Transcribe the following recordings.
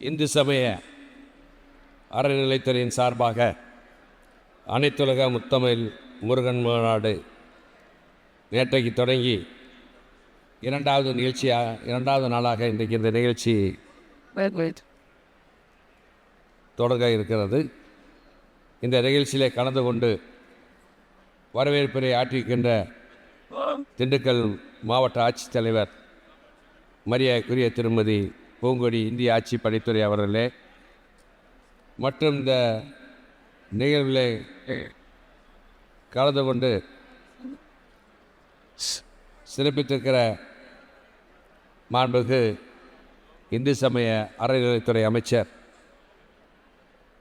இந்து சமய அறநிலைத்துறையின் சார்பாக அனைத்துலக முத்தமிழ் முருகன் மாநாடு நேற்றைக்கு தொடங்கி இரண்டாவது நிகழ்ச்சியாக இரண்டாவது நாளாக இன்றைக்கு இந்த நிகழ்ச்சி. தொடங்க இருக்கிறது இந்த நிகழ்ச்சியிலே கலந்து கொண்டு வரவேற்புரை ஆற்றிருக்கின்ற திண்டுக்கல் மாவட்ட ஆட்சித்தலைவர் மரியாதைக்குரிய திருமதி பூங்கொடி இந்திய ஆட்சி பணித்துறை அவர்களே மற்றும் இந்த நிகழ்வில் கலந்து கொண்டு சிறப்பித்திருக்கிற மாண்புக்கு இந்து சமய அறநிலைத்துறை அமைச்சர்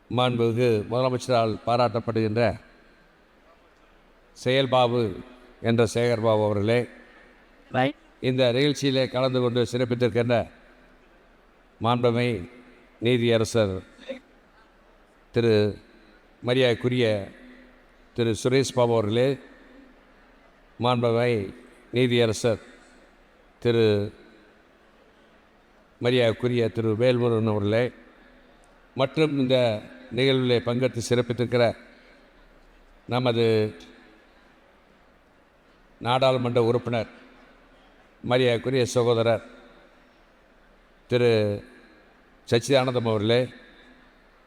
மாண்புமிகு முதலமைச்சரால் பாராட்டப்படுகின்ற செயல்பாபு என்ற சேகர்பாபு அவர்களே. இந்த நிகழ்ச்சியிலே கலந்து கொண்டு சிறப்பித்திருக்கின்ற மாண்பமை நீதியரசர் திரு மரியாதைக்குரிய திரு சுரேஷ் பாபு அவர்களே மாண்பமை நீதியரசர் திரு மரியாதைக்குரிய திரு வேல்முருகன் அவர்களே மற்றும் இந்த நிகழ்வில் பங்கெடுத்து சிறப்பித்திருக்கிற நமது நாடாளுமன்ற உறுப்பினர் மரியாதைக்குரிய சகோதரர் திரு சச்சிதானந்தம் அவர்களே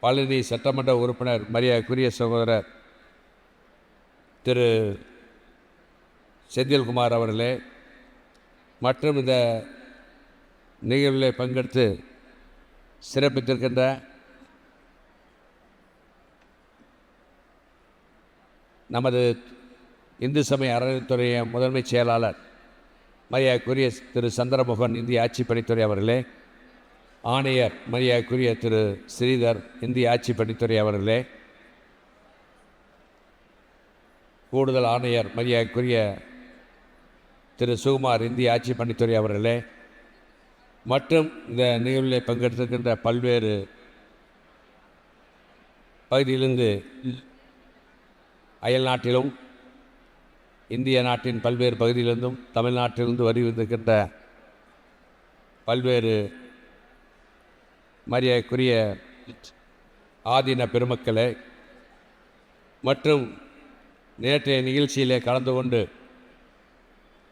பழனி சட்டமன்ற உறுப்பினர் மரியாதைக்குரிய சகோதரர் திரு செந்தில்குமார் அவர்களே மற்றும் இந்த நிகழ்வில் பங்கெடுத்து சிறப்பித்திருக்கின்ற நமது இந்து சமய அறநிலைத்துறைய முதன்மைச் செயலாளர் மரியாதைக்குரிய திரு சந்திரமோகன் இந்திய ஆட்சி பணித்துறை அவர்களே ஆணையர் மரியாதைக்குரிய திரு ஸ்ரீதர் இந்திய ஆட்சி பணித்துறை அவர்களே கூடுதல் ஆணையர் மரியாதைக்குரிய திரு சுகுமார் இந்திய ஆட்சி பணித்துறை அவர்களே மற்றும் இந்த நிகழ்வில் பங்கெடுத்திருக்கின்ற பல்வேறு பகுதியிலிருந்து அயல் நாட்டிலும் இந்திய நாட்டின் பல்வேறு பகுதியிலிருந்தும் தமிழ்நாட்டிலிருந்து வருகின்றிருக்கின்ற பல்வேறு மரியாதைக்குரிய ஆதீன பெருமக்களே மற்றும் நேற்றைய நிகழ்ச்சியிலே கலந்து கொண்டு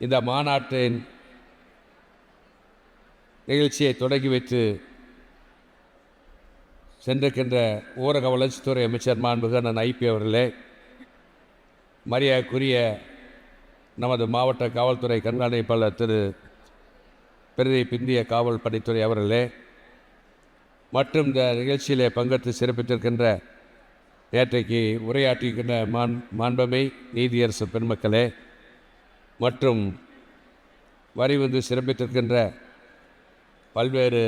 இந்த மாநாட்டின் நிகழ்ச்சியை தொடங்கி வைத்து சென்றிருக்கின்ற ஊரக வளர்ச்சித்துறை அமைச்சர் மாண்புக அண்ணன் ஐபி அவர்களே மரியாதைக்குரிய நமது மாவட்ட காவல்துறை கண்காணிப்பாளர் திரு பிரதி பிந்திய காவல் பணித்துறை அவர்களே மற்றும் இந்த நிகழ்ச்சியிலே பங்கெடுத்து சிறப்பித்திருக்கின்ற நேற்றைக்கு உரையாற்றுகின்ற மான் மாண்பமை நீதியரசு பெருமக்களே மற்றும் வரி வந்து சிறப்பித்திருக்கின்ற பல்வேறு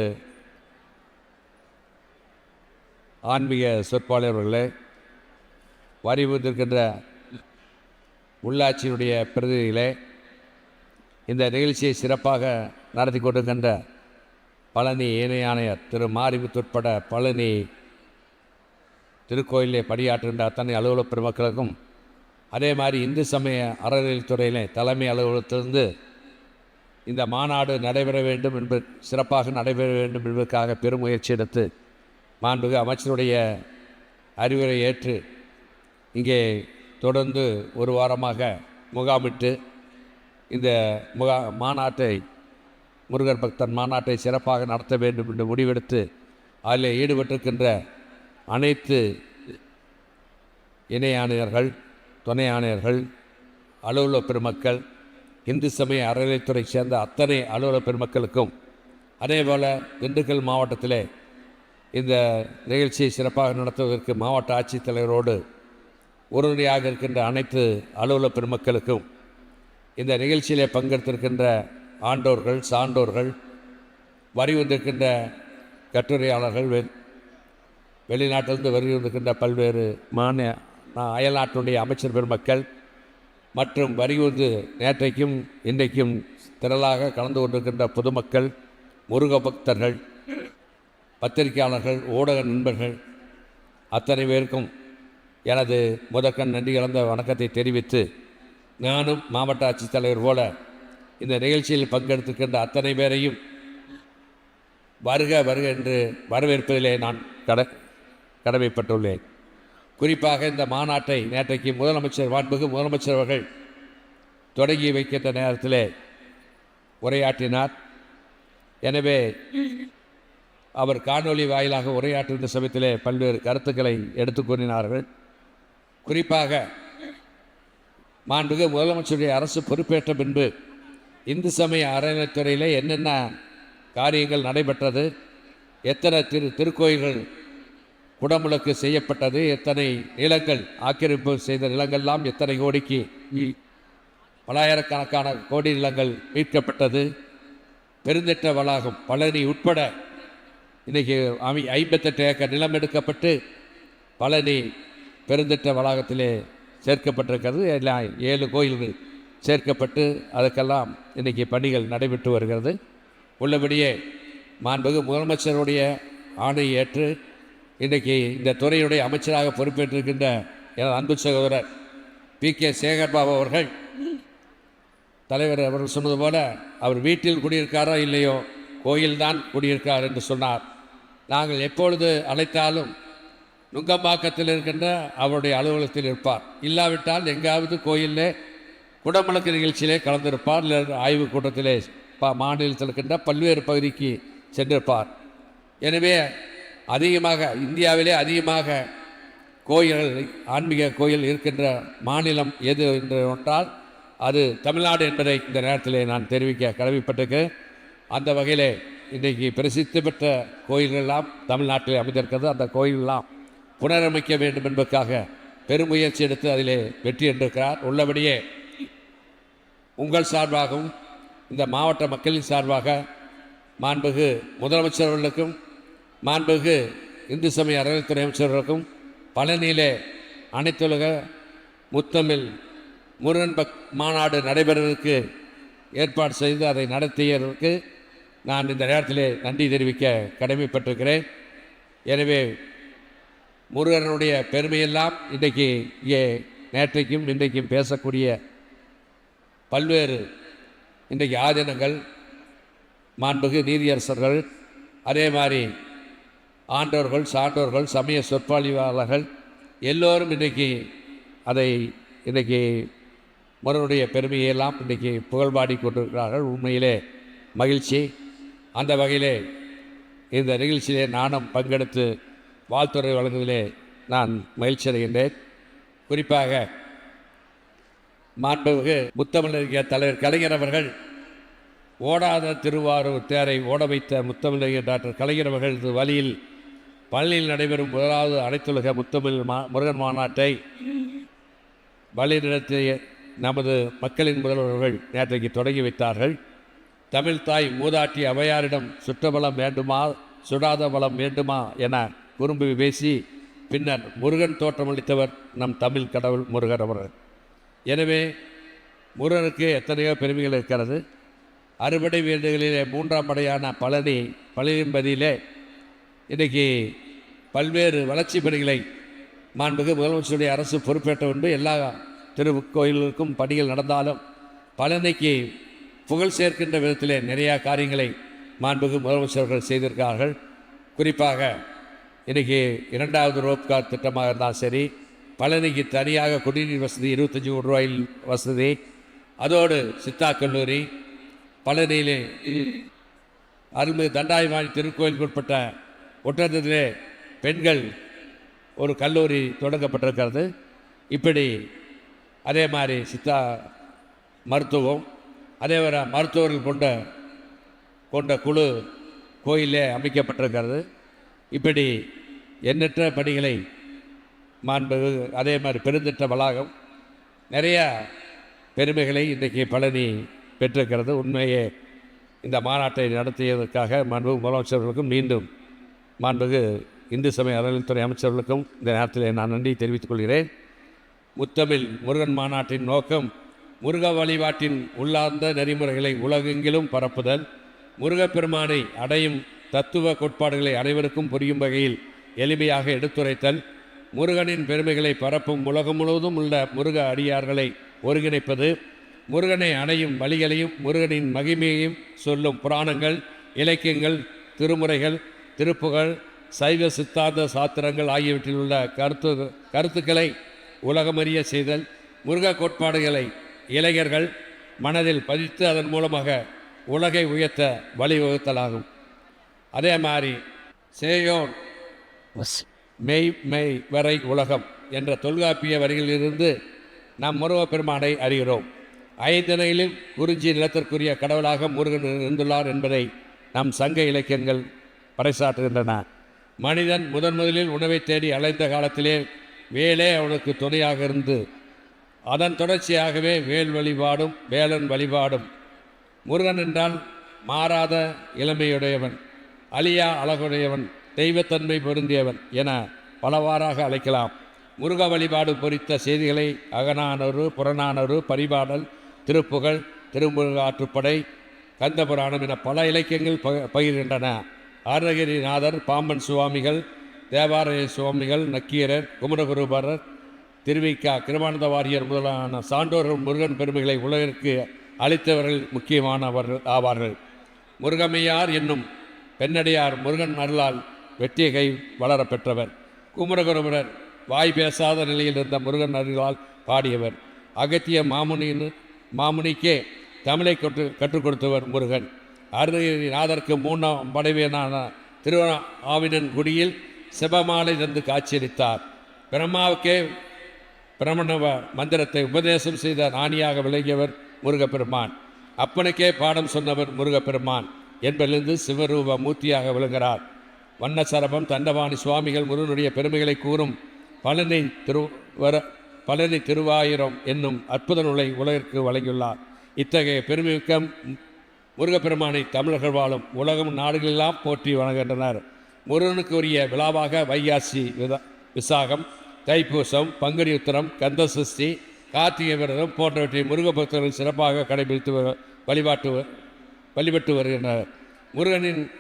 ஆன்மீக சொற்பாளர்களே வரி வந்திருக்கின்ற உள்ளாட்சியினுடைய பிரதிநிதிகளே இந்த நிகழ்ச்சியை சிறப்பாக நடத்தி கொண்டிருக்கின்ற பழனி இணை திரு மாரிமுத்துட்பட பழனி திருக்கோயிலே பணியாற்றுகின்ற அத்தனை அலுவலக பெருமக்களுக்கும் அதே மாதிரி இந்து சமய அறநிலைத்துறையிலே தலைமை அலுவலகத்திலிருந்து இந்த மாநாடு நடைபெற வேண்டும் என்பது சிறப்பாக நடைபெற வேண்டும் என்பதற்காக பெருமுயற்சி எடுத்து மாண்புக அமைச்சருடைய அறிவுரை ஏற்று இங்கே தொடர்ந்து ஒரு வாரமாக முகாமிட்டு இந்த முகா மாநாட்டை முருகர் பக்தன் மாநாட்டை சிறப்பாக நடத்த வேண்டும் என்று முடிவெடுத்து அதில் ஈடுபட்டிருக்கின்ற அனைத்து இணை ஆணையர்கள் துணை ஆணையர்கள் அலுவலக பெருமக்கள் இந்து சமய அறநிலைத்துறை சேர்ந்த அத்தனை அலுவலக பெருமக்களுக்கும் அதேபோல் திண்டுக்கல் மாவட்டத்திலே இந்த நிகழ்ச்சியை சிறப்பாக நடத்துவதற்கு மாவட்ட ஆட்சித்தலைவரோடு உறுதுணையாக இருக்கின்ற அனைத்து அலுவலக பெருமக்களுக்கும் இந்த நிகழ்ச்சியிலே பங்கெடுத்திருக்கின்ற ஆண்டோர்கள் சான்றோர்கள் வரி வந்திருக்கின்ற கட்டுரையாளர்கள் வெ வெளிநாட்டிலிருந்து வரி வந்திருக்கின்ற பல்வேறு மாநில அயல்நாட்டினுடைய அமைச்சர் பெருமக்கள் மற்றும் வரி வந்து நேற்றைக்கும் இன்றைக்கும் திரளாக கலந்து கொண்டிருக்கின்ற பொதுமக்கள் முருக பக்தர்கள் பத்திரிகையாளர்கள் ஊடக நண்பர்கள் அத்தனை பேருக்கும் எனது முதற்கண் நன்றி கலந்த வணக்கத்தை தெரிவித்து நானும் மாவட்ட ஆட்சித்தலைவர் போல இந்த நிகழ்ச்சியில் பங்கெடுத்திருக்கின்ற அத்தனை பேரையும் வருக வருக என்று வரவேற்பதிலே நான் கட கடமைப்பட்டுள்ளேன். குறிப்பாக இந்த மாநாட்டை நேற்றைக்கு முதலமைச்சர் மாண்புகு முதலமைச்சர் அவர்கள் தொடங்கி வைக்கின்ற நேரத்திலே உரையாற்றினார். எனவே அவர் காணொளி வாயிலாக உரையாற்றிருந்த சமயத்திலே பல்வேறு கருத்துக்களை எடுத்து கூறினார்கள். குறிப்பாக மாண்புக முதலமைச்சருடைய அரசு பொறுப்பேற்ற பின்பு இந்து சமய அறநிலைத்துறையில் என்னென்ன காரியங்கள் நடைபெற்றது எத்தனை திரு திருக்கோயில்கள் குடமுழுக்கு செய்யப்பட்டது எத்தனை நிலங்கள் ஆக்கிரமிப்பு செய்த நிலங்கள்லாம் எத்தனை கோடிக்கு பலாயிரக்கணக்கான கோடி நிலங்கள் மீட்கப்பட்டது பெருந்திட்ட வளாகம் பழனி உட்பட இன்றைக்கி அமை ஐம்பத்தெட்டு ஏக்கர் நிலம் எடுக்கப்பட்டு பழனி பெருந்திட்ட வளாகத்திலே சேர்க்கப்பட்டிருக்கிறது. எல்லாம் ஏழு கோயில்கள் சேர்க்கப்பட்டு அதற்கெல்லாம் இன்றைக்கி பணிகள் நடைபெற்று வருகிறது. உள்ளபடியே மாண்புகு முதலமைச்சருடைய ஆணை ஏற்று இன்றைக்கி இந்த துறையுடைய அமைச்சராக பொறுப்பேற்றிருக்கின்ற எனது அன்பு சகோதரர் பி. கே. சேகர்பாபு அவர்கள். தலைவர் அவர்கள் சொன்னது போல அவர் வீட்டில் குடியிருக்காரோ இல்லையோ கோயில்தான் குடியிருக்கார் என்று சொன்னார். நாங்கள் எப்பொழுது அழைத்தாலும் நுங்கம்பாக்கத்தில் இருக்கின்ற அவருடைய அலுவலகத்தில் இருப்பார். இல்லாவிட்டால் எங்காவது கோயிலில் குடமுழக்கு நிகழ்ச்சியிலே கலந்திருப்பார். இல்லை ஆய்வுக் கூட்டத்திலே ப மாநிலத்தில் இருக்கின்ற பல்வேறு பகுதிக்கு சென்றிருப்பார். எனவே அதிகமாக இந்தியாவிலே அதிகமாக கோயில்கள் ஆன்மீக கோயில் இருக்கின்ற மாநிலம் எது என்று என்றால் அது தமிழ்நாடு என்பதை இந்த நேரத்தில் நான் தெரிவிக்க கடமைப்பட்டிருக்கிறேன். அந்த வகையிலே இன்றைக்கு பிரசித்தி பெற்ற கோயில்கள்லாம் தமிழ்நாட்டில் அமைந்திருக்கிறது. அந்த கோயிலெல்லாம் புனரமைக்க வேண்டும் என்பதற்காக பெருமுயற்சி எடுத்து அதிலே வெற்றி என்றிருக்கிறார் உள்ளபடியே உங்கள் சார்பாகவும் இந்த மாவட்ட மக்களின் சார்பாக மாண்புகு முதலமைச்சர் அவர்களுக்கும் மாண்புகு இந்து சமய அறநிலைத்துறை அமைச்சர்களுக்கும் பழனியிலே அனைத்துலக முத்தமிழ் முருகன் பக் மாநாடு நடைபெறுவதற்கு ஏற்பாடு செய்து அதை நடத்தியதற்கு நான் இந்த நேரத்திலே நன்றி தெரிவிக்க கடமைப்பட்டிருக்கிறேன். எனவே முருகனுடைய பெருமையெல்லாம் இன்றைக்கு இங்கே நேற்றைக்கும் இன்றைக்கும் பேசக்கூடிய பல்வேறு இன்றைக்கு ஆதீனங்கள் மாண்புகு நீதியரசர்கள் அதே மாதிரி ஆண்டோர்கள் சான்றோர்கள் சமய சொற்பாளிவாளர்கள் எல்லோரும் இன்றைக்கி அதை இன்றைக்கி முருகனுடைய பெருமையெல்லாம் இன்றைக்கி புகழ்பாடி கொண்டிருக்கிறார்கள். உண்மையிலே மகிழ்ச்சி. அந்த வகையிலே இந்த நிகழ்ச்சியிலே நானும் பங்கெடுத்து வாழ்த்துறை வழங்குவதிலே நான் மகிழ்ச்சி அடைகின்றேன் குறிப்பாக மாண்புமிகு முத்தமிழறிஞர் தலைவர் கலைஞர் அவர்கள் ஓடாத திருவாரூர் தேரை ஓட வைத்த முத்தமிழறிஞர் டாக்டர் கலைஞர் அவர்களது வழியில் பள்ளியில் நடைபெறும் முதலாவது அனைத்துலக முத்தமிழ் மா முருகன் மாநாட்டை வழிநடத்திய நமது மக்களின் முதல்வர்கள் நேற்றைக்கு தொடங்கி வைத்தார்கள். தமிழ் தாய் மூதாட்டி அவையாரிடம் சுற்றபலம் வேண்டுமா சுடாத பலம் வேண்டுமா என குறும்பு பேசி பின்னர் முருகன் தோற்றமளித்தவர் நம் தமிழ் கடவுள் முருகன் அவர்கள். எனவே முருகனுக்கு எத்தனையோ பெருமைகள் இருக்கிறது. அறுபடை வீடுகளிலே மூன்றாம் படையான பழனி பழனின்பதியிலே இன்றைக்கி பல்வேறு வளர்ச்சி பணிகளை மாண்புகு முதலமைச்சருடைய அரசு பொறுப்பேற்ற உண்டு எல்லா திருக்கோயில்களுக்கும் பணிகள் நடந்தாலும் பழனிக்கு புகழ் சேர்க்கின்ற விதத்திலே நிறையா காரியங்களை மாண்புகு முதலமைச்சர்கள் செய்திருக்கிறார்கள். குறிப்பாக இன்றைக்கி இரண்டாவது ரோப்கார் திட்டமாக இருந்தால் சரி பழனிக்கு தனியாக குடிநீர் வசதி இருபத்தஞ்சி கோடி ரூபாயில் வசதி. அதோடு சித்தா கல்லூரி பழனியிலே அருள்மிகு தண்டாயுமானி திருக்கோயிலுக்கு உட்பட்ட ஒட்டத்திலே பெண்கள் ஒரு கல்லூரி தொடங்கப்பட்டிருக்கிறது. இப்படி அதே மாதிரி சித்தா மருத்துவம் அதே மாதிரி மருத்துவர்கள் கொண்ட கொண்ட குழு கோயிலே அமைக்கப்பட்டிருக்கிறது. இப்படி எண்ணற்ற பணிகளை மாண்பது அதே மாதிரி பெருந்திட்ட வளாகம். நிறையா பெருமைகளை இன்றைக்கு பழனி பெற்றிருக்கிறது. உண்மையே இந்த மாநாட்டை நடத்தியதற்காக மாண்பு முதலமைச்சர்களுக்கும் மீண்டும் மாண்புகு இந்து சமய அறநிலைத்துறை அமைச்சர்களுக்கும் இந்த நேரத்தில் நான் நன்றி தெரிவித்துக் கொள்கிறேன். முத்தமிழ் முருகன் மாநாட்டின் நோக்கம் முருக வழிபாட்டின் உள்ளார்ந்த நெறிமுறைகளை உலகெங்கிலும் பரப்புதல் முருகப்பெருமானை அடையும் தத்துவ கோட்பாடுகளை அனைவருக்கும் புரியும் வகையில் எளிமையாக எடுத்துரைத்தல் முருகனின் பெருமைகளை பரப்பும் உலகம் முழுவதும் உள்ள முருக அடியார்களை ஒருங்கிணைப்பது முருகனை அடையும் வழிகளையும் முருகனின் மகிமையையும் சொல்லும் புராணங்கள் இலக்கியங்கள் திருமுறைகள் திருப்புகள் சைவ சித்தாந்த சாத்திரங்கள் ஆகியவற்றில் உள்ள கருத்து கருத்துக்களை உலகமறிய செய்தல் முருக கோட்பாடுகளை இளைஞர்கள் மனதில் பதித்து அதன் மூலமாக உலகை உயர்த்த வழிவகுத்தலாகும். அதே மாதிரி சேயோன் மெய் மெய் வரை உலகம் என்ற தொல்காப்பிய வரிகளிலிருந்து நாம் முருகப்பெருமானை அறிகிறோம். ஐந்தனையிலும் குறிஞ்சி நிலத்திற்குரிய கடவுளாக முருகன் இருந்துள்ளார் என்பதை நம் சங்க இலக்கியங்கள் பறைசாற்றுகின்றன. மனிதன் முதன் முதலில் உணவை தேடி அலைந்த காலத்திலே வேலே அவனுக்கு துணையாக இருந்து அதன் தொடர்ச்சியாகவே வேல் வழிபாடும் வேலன் வழிபாடும். முருகன் என்றால் மாறாத இளமையுடையவன் அழியா அழகுடையவன் தெய்வத்தன்மை பொருந்தியவன் என பலவாறாக அழைக்கலாம். முருக வழிபாடு பொறித்த செய்திகளை அகனானொரு புறநானொரு பரிபாடல் திருப்புகழ் திருமுருகாற்றுப்படை கந்தபுராணம் என பல இலக்கியங்கள் பக பகிர்கின்றன. அருணகிரிநாதர் பாம்பன் சுவாமிகள் தேவாலய சுவாமிகள் நக்கீரர் குமரகுருபரர் திருவிக்கா கிருமானந்த வாரியர் முதலான சான்றோர்கள் முருகன் பெருமைகளை உலகிற்கு அளித்தவர்கள் முக்கியமானவர்கள் ஆவார்கள். முருகமையார் என்னும் பெண்ணடியார் முருகன் அருளால் வெற்றிய கை வளர பெற்றவர். குமரகுருபரர் வாய் பேசாத நிலையில் இருந்த முருகன் அருளால் பாடியவர். அகத்திய மாமுனியின் மாமுனிக்கே தமிழை கற்று கற்றுக் கொடுத்தவர் முருகன். அருணகிரிநாதருக்கு மூன்றாம் படைவீனான திருவண்ணாவினன் குடியில் சிவமாலை தந்து காட்சியளித்தார். பிரம்மாவுக்கே பிரமணவ மந்திரத்தை உபதேசம் செய்த ராணியாக விளங்கியவர் முருகப்பெருமான். அப்பனுக்கே பாடம் சொன்னவர் முருகப்பெருமான். என்பதிலிருந்து சிவரூப மூர்த்தியாக விளங்குகிறார். வண்ணசரபம் தண்டபாணி சுவாமிகள் முருகனுடைய பெருமைகளை கூறும் பழனி திருவர பழனி திருவாயிரம் என்னும் அற்புத நூலை உலகிற்கு வழங்கியுள்ளார். இத்தகைய பெருமிக்க முருகப்பெருமானை தமிழர்கள் வாழும் உலகம் நாடுகளெல்லாம் போற்றி வணங்குகின்றனர். முருகனுக்கு உரிய விழாவாக வைகாசி வித விசாகம் தைப்பூசம் பங்குனி உத்திரம் கந்த சஷ்டி கார்த்திகை விரதம் போன்றவற்றை முருகபக்தர்கள் சிறப்பாக கடைபிடித்து வ- வழிபாட்டு வழிபட்டு வருகின்றனர். முருகனின்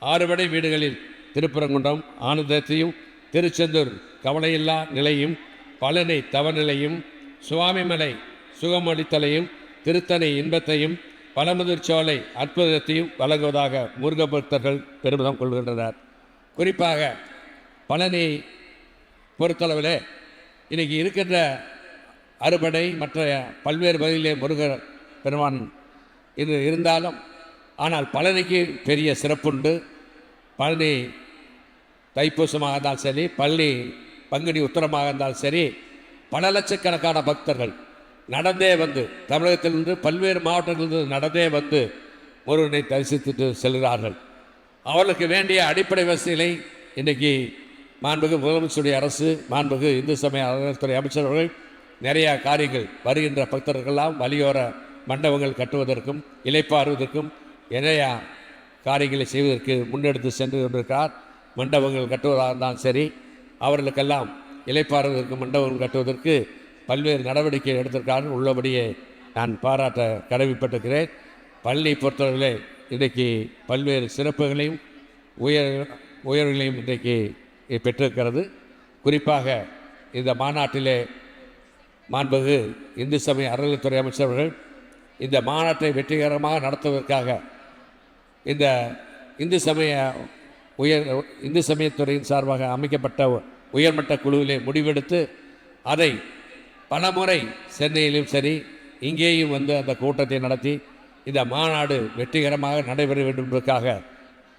ஆறுபடை வீடுகளில் திருப்பரங்குன்றம் ஆனந்தத்தையும் திருச்செந்தூர் கவலையில்லா நிலையும் பழனி தவநிலையும் சுவாமிமலை சுகமளித்தலையும் திருத்தணி இன்பத்தையும் பழமுதிர்ச்சோலை அற்புதத்தையும் வழங்குவதாக முருகபக்தர்கள் பெருமிதம் கொள்கின்றனர். குறிப்பாக பழனி பொறுத்தளவிலே இன்றைக்கி இருக்கின்ற அறுபடை மற்ற பல்வேறு பகுதியிலே முருகர் பெருமான் இது இருந்தாலும் ஆனால் பழனிக்கு பெரிய சிறப்புண்டு. பழனி தைப்பூசமாக இருந்தாலும் சரி பள்ளி பங்குனி உத்தரமாக இருந்தாலும் சரி பல லட்சக்கணக்கான பக்தர்கள் நடந்தே வந்து தமிழகத்திலிருந்து பல்வேறு மாவட்டங்களிலிருந்து நடந்தே வந்து முருகனை தரிசித்துட்டு செல்கிறார்கள். அவர்களுக்கு வேண்டிய அடிப்படை வசதிகளை இன்றைக்கி மாண்புகு முதலமைச்சருடைய அரசு மாண்புகு இந்து சமய அறநிலையத்துறை அமைச்சர் அவர்கள் நிறையா காரியங்கள் வருகின்ற பக்தர்களெல்லாம் வலியோர மண்டபங்கள் கட்டுவதற்கும் இலைப்பாறுவதற்கும் நிறையா காரியங்களை செய்வதற்கு முன்னெடுத்து சென்று கொண்டிருக்கிறார். மண்டபங்கள் கட்டுவதாக இருந்தாலும் சரி அவர்களுக்கெல்லாம் இலைப்பாறுவதற்கு மண்டபங்கள் கட்டுவதற்கு பல்வேறு நடவடிக்கை எடுத்திருக்காரு உள்ளபடியே நான் பாராட்ட கடமைப்பட்டிருக்கிறேன். பள்ளி பொறுத்தவர்களே இன்றைக்கு பல்வேறு சிறப்புகளையும் உயர் உயர்வுகளையும் இன்றைக்கு பெற்றிருக்கிறது. குறிப்பாக இந்த மாநாட்டிலே மாண்புகு இந்து சமய அறநிலைத்துறை அமைச்சர்கள் இந்த மாநாட்டை வெற்றிகரமாக நடத்துவதற்காக இந்த இந்து சமய உயர் இந்து சமயத்துறையின் சார்பாக அமைக்கப்பட்ட உயர்மட்ட குழுவிலே முடிவெடுத்து அதை பலமுறை சென்னையிலும் சரி இங்கேயும் வந்து அந்த கூட்டத்தை நடத்தி இந்த மாநாடு வெற்றிகரமாக நடைபெற வேண்டும் என்பதற்காக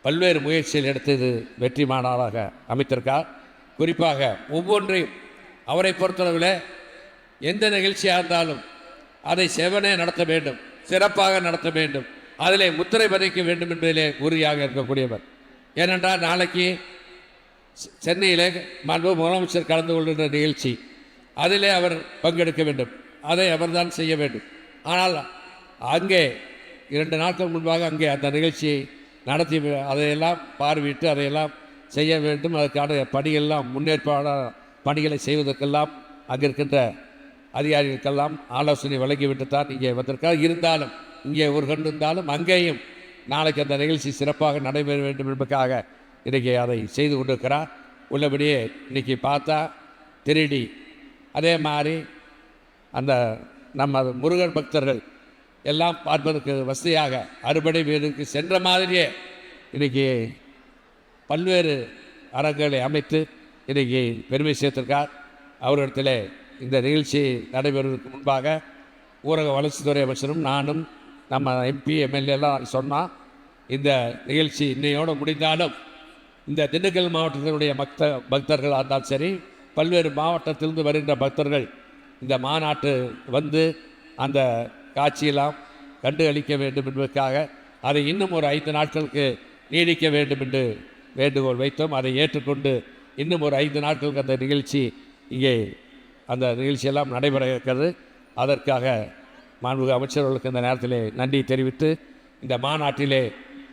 பல்வேறு முயற்சிகள் எடுத்து இது வெற்றி மாநாடாக அமைத்திருக்கார் குறிப்பாக ஒவ்வொன்றையும் அவரை பொறுத்தளவில் எந்த நிகழ்ச்சியாக இருந்தாலும் அதை செவனே நடத்த வேண்டும் சிறப்பாக நடத்த வேண்டும் அதிலே முத்திரை பதிக்க வேண்டும் என்பதிலே உறுதியாக இருக்கக்கூடியவர். ஏனென்றால் நாளைக்கு சென்னையில் மாண்பு முதலமைச்சர் கலந்து கொள்கின்ற நிகழ்ச்சி. அதிலே அவர் பங்கெடுக்க வேண்டும். அதை அவர்தான் செய்ய வேண்டும். ஆனால் அங்கே இரண்டு நாட்கள் முன்பாக அங்கே அந்த நிகழ்ச்சியை நடத்தி அதையெல்லாம் பார்வையிட்டு அதையெல்லாம் செய்ய வேண்டும். அதற்கான பணிகள்லாம் முன்னேற்பாட பணிகளை செய்வதற்கெல்லாம் அங்கே இருக்கின்ற அதிகாரிகளுக்கெல்லாம் ஆலோசனை வழங்கிவிட்டு தான் இங்கே வந்திருக்கார் இருந்தாலும் இங்கே ஒரு கண்டு இருந்தாலும் அங்கேயும் நாளைக்கு அந்த நிகழ்ச்சி சிறப்பாக நடைபெற வேண்டும் என்பதற்காக இன்றைக்கி அதை செய்து கொண்டிருக்கிறார். உள்ளபடியே இன்றைக்கி பார்த்தா திருடி அதே மாதிரி அந்த நம்ம முருகன் பக்தர்கள் எல்லாம் பார்ப்பதற்கு வசதியாக அறுபடை வீடுக்கு சென்ற மாதிரியே இன்றைக்கி பல்வேறு அரங்குகளை அமைத்து இன்றைக்கி பெருமை சேர்த்திருக்கார். அவரிடத்தில் இந்த நிகழ்ச்சி நடைபெறுவதற்கு முன்பாக ஊரக வளர்ச்சித்துறை அமைச்சரும் நானும் நம்ம எம்பி எம்எல்ஏலாம் சொன்னால் இந்த நிகழ்ச்சி இன்னையோடு முடிந்தாலும் இந்த திண்டுக்கல் மாவட்டத்தினுடைய பக்த பக்தர்களாக இருந்தாலும் சரி பல்வேறு மாவட்டத்திலிருந்து வருகின்ற பக்தர்கள் இந்த மாநாட்டு வந்து அந்த காட்சியெல்லாம் கண்டு அளிக்க வேண்டும் என்பதற்காக அதை இன்னும் ஒரு ஐந்து நாட்களுக்கு நீடிக்க வேண்டும் என்று வேண்டுகோள் வைத்தோம். அதை ஏற்றுக்கொண்டு இன்னும் ஒரு ஐந்து நாட்களுக்கு அந்த நிகழ்ச்சி இங்கே அந்த நிகழ்ச்சியெல்லாம் நடைபெற இருக்கிறது. அதற்காக மாண்புமிகு அமைச்சர்களுக்கு இந்த நேரத்திலே நன்றி தெரிவித்து இந்த மாநாட்டிலே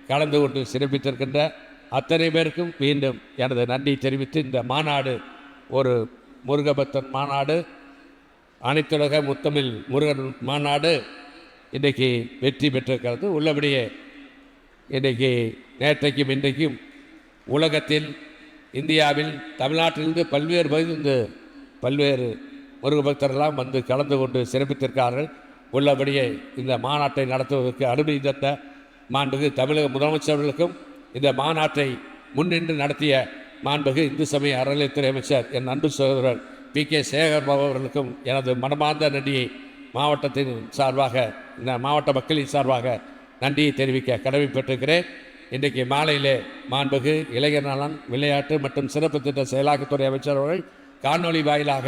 கலந்து கொண்டு சிறப்பித்திருக்கின்ற அத்தனை பேருக்கும் மீண்டும் எனது நன்றி தெரிவித்து இந்த மாநாடு ஒரு முருகபத்தன் மாநாடு அனைத்துலக முத்தமிழ் முருகன் மாநாடு இன்றைக்கு வெற்றி பெற்றிருக்கிறது. உள்ளபடியே இன்றைக்கு நேற்றைக்கும் இன்றைக்கும் உலகத்தில் இந்தியாவில் தமிழ்நாட்டிலிருந்து பல்வேறு பகுதியிலிருந்து பல்வேறு முருக வந்து கலந்து கொண்டு சிறப்பித்திருக்கிறார்கள். உள்ளபடியே இந்த மாநாட்டை நடத்துவதற்கு அனுமதி தந்த மாண்புகு தமிழக முதலமைச்சர்களுக்கும் இந்த மாநாட்டை முன்னின்று நடத்திய மாண்புகு இந்து சமய அறநிலையத்துறை அமைச்சர் என் அன்பு சகோதரர் பி கே சேகர் பாபு அவர்களுக்கும் எனது மனமார்ந்த நன்றியை மாவட்டத்தின் சார்பாக இந்த மாவட்ட மக்களின் சார்பாக நன்றியை தெரிவிக்க கடமைப்பட்டிருக்கிறேன். இன்றைக்கு மாலையிலே மாண்புகு இளைஞர் நலன் விளையாட்டு மற்றும் சிறப்பு திட்ட செயலாக்கத்துறை அமைச்சர் அவர்கள் காணொளி வாயிலாக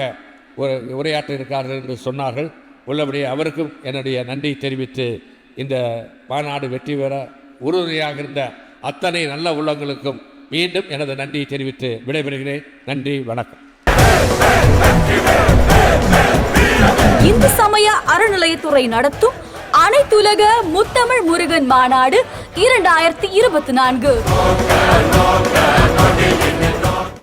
ஒரு உரையாற்ற இருக்கிறார்கள் என்று சொன்னார்கள். உள்ளபடி அவருக்கும் என்னுடைய நன்றி தெரிவித்து இந்த மாநாடு வெற்றி பெற உறுதுணையாக இருந்த அத்தனை நல்ல உள்ளங்களுக்கும் மீண்டும் எனது நன்றியை தெரிவித்து விடைபெறுகிறேன். நன்றி வணக்கம். இந்து சமய அறநிலையத்துறை நடத்தும் அனைத்துலக முத்தமிழ் முருகன் மாநாடு இரண்டாயிரத்தி இருபத்தி நான்கு.